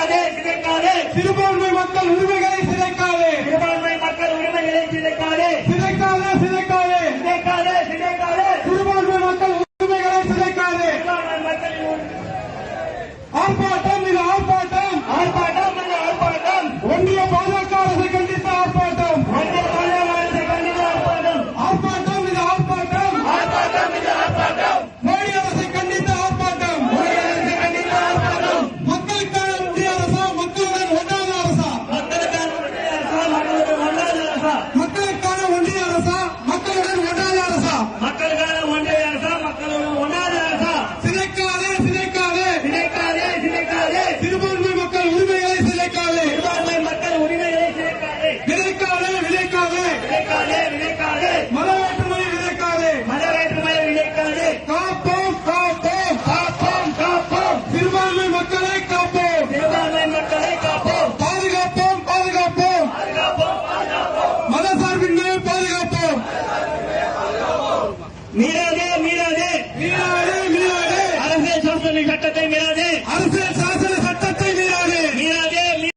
சிதைக்காதே சிதைக்காதே. சிறுபான்மை மக்கள் உரிமைகளை சிதைக்காதே. சிறுபான்மை மக்கள் உரிமைகளை சிதைக்காதே. சிதைக்காதே சிதைக்காதே. சிதைக்காதே சிதைக்காதே. சிறுபான்மை மக்கள் உரிமைகளை சிதைக்காதே. ஆர்ப்பாட்டம் இது ஆர்ப்பாட்டம். ஆர்ப்பாட்டம். மீறாதே மீறாதே. மீறாதே மீறாதே. அரசியல் சட்டத்தை மீறாதே. அரசியல்